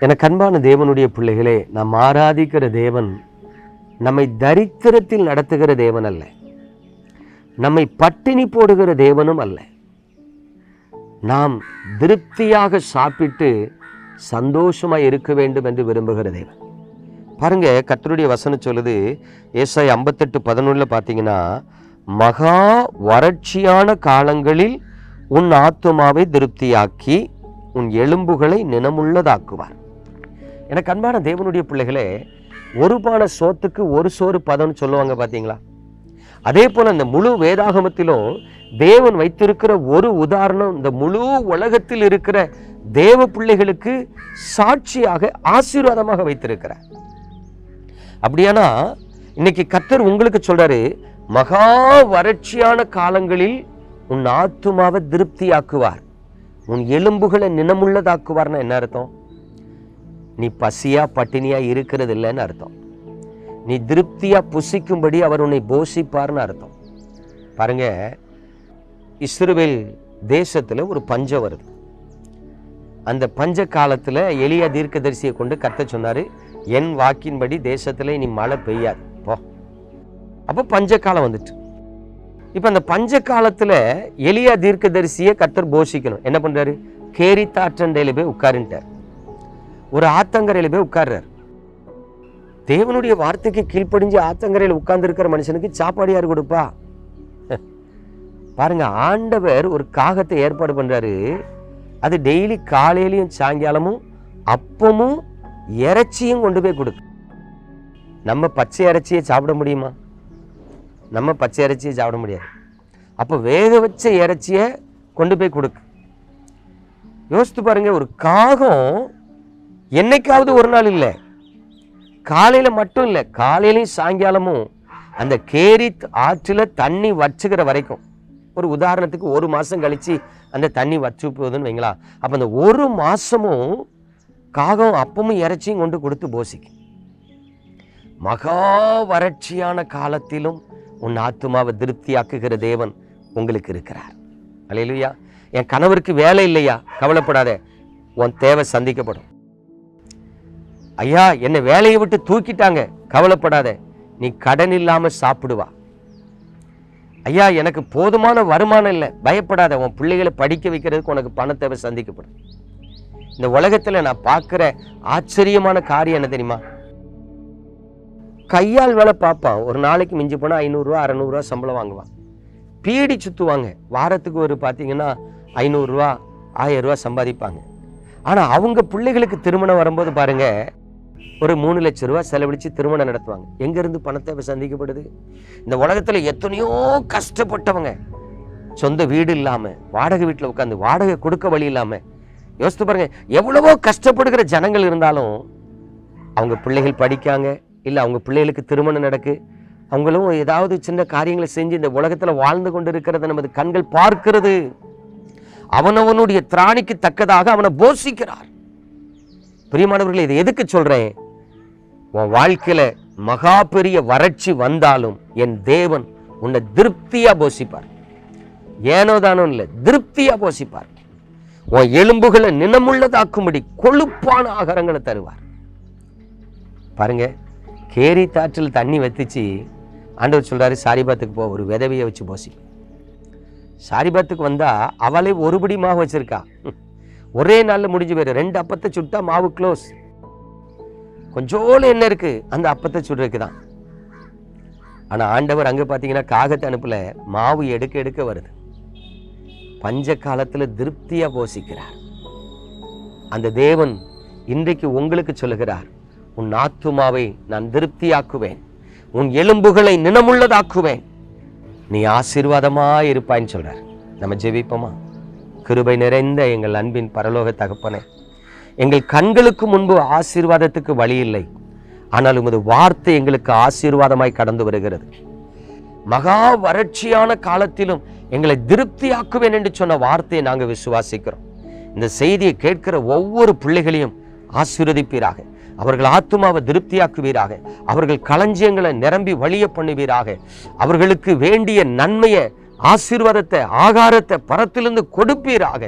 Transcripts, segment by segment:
எனக்கு அன்பான தேவனுடைய பிள்ளைகளே நாம் ஆராதிக்கிற தேவன் நம்மை தரித்திரத்தில் நடத்துகிற தேவன் அல்ல. நம்மை பட்டினி போடுகிற தேவனும் அல்ல. நாம் திருப்தியாக சாப்பிட்டு சந்தோஷமாக இருக்க வேண்டும் என்று விரும்புகிற தேவன். பாருங்க கத்தருடைய வசனம் சொல்லுது ஏசாய் ஐம்பத்தெட்டு பதினொன்றில் பார்த்தீங்கன்னா மகா வறட்சியான காலங்களில் உன் ஆத்துமாவை திருப்தியாக்கி உன் எலும்புகளை நினமுள்ளதாக்குவார் எனக்கு அன்பான தேவனுடைய பிள்ளைகளே ஒரு பான சோத்துக்கு ஒரு சோறு பதம்னு சொல்லுவாங்க பார்த்தீங்களா அதே போல் இந்த முழு வேதாகமத்திலும் தேவன் வைத்திருக்கிற ஒரு உதாரணம் இந்த முழு உலகத்தில் இருக்கிற தேவ பிள்ளைகளுக்கு சாட்சியாக ஆசீர்வாதமாக வைத்திருக்கிறார். அப்படியானா இன்னைக்கு கத்தர் உங்களுக்கு சொல்றாரு மகா வறட்சியான காலங்களில் உன் ஆத்துமாவை திருப்தியாக்குவார். உன் எலும்புகளை நினமுள்ளதாக்குவார்னா என்ன அர்த்தம்? நீ பசியா பட்டினியா இருக்கிறது இல்லைன்னு அர்த்தம். நீ திருப்தியா புசிக்கும்படி அவர் உன்னை போஷிப்பார்னு அர்த்தம். பாருங்க இஸ்ரோவேல் தேசத்தில் ஒரு பஞ்சம் வருது. அந்த பஞ்ச காலத்தில் எளிய தீர்க்கதரிசியை கொண்டு கத்த சொன்னார் என் வாக்கின்படி தேசத்தில் இனி மழை பெய்யாது. போ. அப்போ பஞ்ச காலம் வந்துட்டு. இப்போ அந்த பஞ்ச காலத்தில் எளிய தீர்க்க தீர்க்கதரிசியை கத்தர் போஷிக்கணும். என்ன பண்ணுறாரு கேரி தாற்றண்டையில் போய் உட்காருன்ட்டார். ஒரு ஆத்தங்கரையில் போய் உட்கார்றார். தேவனுடைய வார்த்தைக்கு கீழ்ப்படிஞ்சு ஆத்தங்கரையில் உட்கார்ந்துருக்கிற மனுஷனுக்கு சாப்பாடு யார் கொடுப்பா? பாருங்க ஆண்டவர் ஒரு காகத்தை ஏற்பாடு பண்ணுறாரு அது டெய்லி காலையிலையும் சாயங்காலமும் அப்பமும் இறைச்சியும் கொண்டு போய் கொடுக்கு நம்ம பச்சை இறைச்சியை சாப்பிட முடியுமா? நம்ம பச்சை இறைச்சியை சாப்பிட முடியாது. அப்போ வேக வச்ச இறைச்சியை கொண்டு போய் கொடுக்கு. யோசித்து பாருங்க ஒரு காகம் என்னைக்காவது ஒரு நாள் இல்லை. காலையில் மட்டும் இல்லை காலையிலையும் சாயங்காலமும் அந்த கேரி ஆற்றில் தண்ணி வச்சுக்கிற வரைக்கும். ஒரு உதாரணத்துக்கு ஒரு மாதம் கழித்து அந்த தண்ணி வச்சு போகுதுன்னு வைங்களா. அப்போ அந்த ஒரு மாதமும் காகம் அப்பமும் இறைச்சியும் கொண்டு கொடுத்து போசிக்கு மகா வறட்சியான காலத்திலும் உன் ஆத்துமாவை திருப்தியாக்குகிற தேவன் உங்களுக்கு இருக்கிறார். அல்லையா என் கணவருக்கு வேலை இல்லையா? கவலைப்படாத. உன் தேவை சந்திக்கப்படும். ஐயா என்னை வேலையை விட்டு தூக்கிட்டாங்க. கவலைப்படாத. நீ கடன் இல்லாமல் சாப்பிடுவா. ஐயா எனக்கு போதுமான வருமானம் இல்லை. பயப்படாத. உன் பிள்ளைகளை படிக்க வைக்கிறதுக்கு உனக்கு பணத்தேவை சந்திக்கப்படும். இந்த உலகத்தில் நான் பார்க்குற ஆச்சரியமான காரியம் என்ன தெரியுமா? கையால் வேலை பார்ப்பான். ஒரு நாளைக்கு மிஞ்சி போனால் ஐநூறுரூவா அறநூறுவா சம்பளம் வாங்குவான். பீடி சுற்றுவாங்க வாரத்துக்கு ஒரு பார்த்தீங்கன்னா ஐநூறுரூவா ஆயிரம் ரூபா சம்பாதிப்பாங்க. ஆனால் அவங்க பிள்ளைகளுக்கு திருமணம் வரும்போது பாருங்கள் ஒரு மூணு லட்ச ரூபா செலவழித்து திருமணம் நடத்துவாங்க. எங்கேருந்து பணத்தை சந்திக்கப்படுது? இந்த உலகத்தில் எத்தனையோ கஷ்டப்பட்டவங்க சொந்த வீடு இல்லாமல் வாடகை வீட்டில் உட்காந்து வாடகை கொடுக்க வழி இல்லாமல் யோசித்து பாருங்கள் எவ்வளவோ கஷ்டப்படுகிற ஜனங்கள் இருந்தாலும் அவங்க பிள்ளைகள் படிக்காங்க இல்லை அவங்க பிள்ளைகளுக்கு திருமணம் நடக்கு அவங்களும் ஏதாவது சின்ன காரியங்களை செஞ்சு இந்த உலகத்தில் வாழ்ந்து கொண்டு இருக்கிறத நமது கண்கள் பார்க்கிறது. அவனவனுடைய திராணிக்கு தக்கதாக அவனை போஷிக்கிறார். பிரியமானவர்களே இதை எதுக்கு சொல்கிறேன் உன் வாழ்க்கையில் மகா பெரிய வறட்சி வந்தாலும் என் தேவன் உன்னை திருப்தியாக போஷிப்பார் ஏனோ தானோ இல்லை திருப்தியாக போஷிப்பார் உன் எலும்புகளை நினமுள்ளதாக்கும்படி கொழுப்பான ஆகாரங்களை தருவார். பாருங்க கேரி தாற்றில் தண்ணி வத்திச்சு ஆண்டவர் சொல்கிறாரு சாரிபாத்துக்கு போ ஒரு விதவையை வச்சு போசி. சாரிபாத்துக்கு வந்தால் அவளே ஒருபடி மாவு வச்சிருக்கா. ஒரே நாளில் முடிஞ்சு போயிரு. ரெண்டு அப்பத்தை சுட்டா மாவு க்ளோஸ் கொஞ்சோல என்ன இருக்கு. அந்த அப்பத்தை சுடுறதுக்கு தான் ஆனா ஆண்டவர் அங்க பார்த்தீங்கன்னா காகத்தை அனுப்பல. மாவு எடுக்க எடுக்க வருது. பஞ்ச காலத்துல திருப்தியா போசிக்கிறார். அந்த தேவன் இன்றைக்கு உங்களுக்கு சொல்லுகிறார் உன் ஆத்துமாவை நான் திருப்தியாக்குவேன். உன் எலும்புகளை நினமுள்ளதாக்குவேன் நீ ஆசீர்வாதமாக இருப்பாய்ன்னு சொல்கிறார் நம்ம ஜெபிப்போமா? கிருபை நிறைந்த எங்கள் அன்பின் பரலோக தகப்பனே. எங்கள் கண்களுக்கு முன்பு ஆசீர்வாதத்துக்கு வழி இல்லை. ஆனால் உமது வார்த்தை எங்களுக்கு ஆசீர்வாதமாய் கடந்து வருகிறது. மகா வறட்சியான காலத்திலும் எங்களை திருப்தியாக்குவேன் என்று சொன்ன வார்த்தையை நாங்கள் விசுவாசிக்கிறோம். இந்த செய்தியை கேட்கிற ஒவ்வொரு பிள்ளைகளையும் ஆசீர்வதிப்பீராக. அவர்கள் ஆத்துமாவை திருப்தியாக்குவீராக. அவர்கள் களஞ்சியங்களை நிரம்பி வழிய பண்ணுவீராக. அவர்களுக்கு வேண்டிய நன்மையை ஆசீர்வாதத்தை ஆகாரத்தை பரத்திலிருந்து கொடுப்பீராக.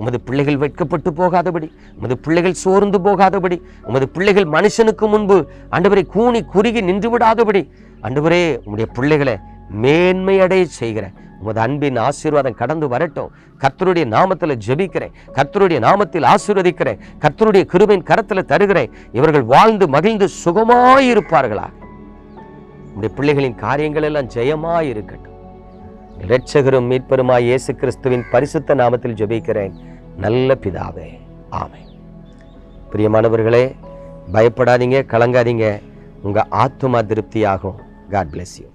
உமது பிள்ளைகள் வெட்கப்பட்டு போகாதபடி உமது பிள்ளைகள் சோர்ந்து போகாதபடி உமது பிள்ளைகள் மனுஷனுக்கு முன்பு அண்டவரை கூனி குறுகி நின்று விடாதபடி அண்டவரே உங்களுடைய பிள்ளைகளை மேன்மையடைய செய்கிற உமது அன்பின் ஆசீர்வாதம் கடந்து வரட்டும். கர்த்தருடைய நாமத்தில் ஜெபிக்கிறேன் கர்த்தருடைய நாமத்தில் ஆசீர்வதிக்கிறேன் கர்த்தருடைய கிருபின் கரத்தில் தருகிறேன் இவர்கள் வாழ்ந்து மகிழ்ந்து சுகமாயிருப்பார்களா உடைய பிள்ளைகளின் காரியங்கள் எல்லாம் ஜெயமாய் இருக்கட்டும் இரட்சகரும் மீட்பருமாய் இயேசு கிறிஸ்துவின் பரிசுத்த நாமத்தில் ஜெபிக்கிறேன். நல்ல பிதாவே. ஆமை பிரியமானவர்களே பயப்படாதீங்க கலங்காதீங்க. உங்க ஆத்மா திருப்தியாகும். God bless you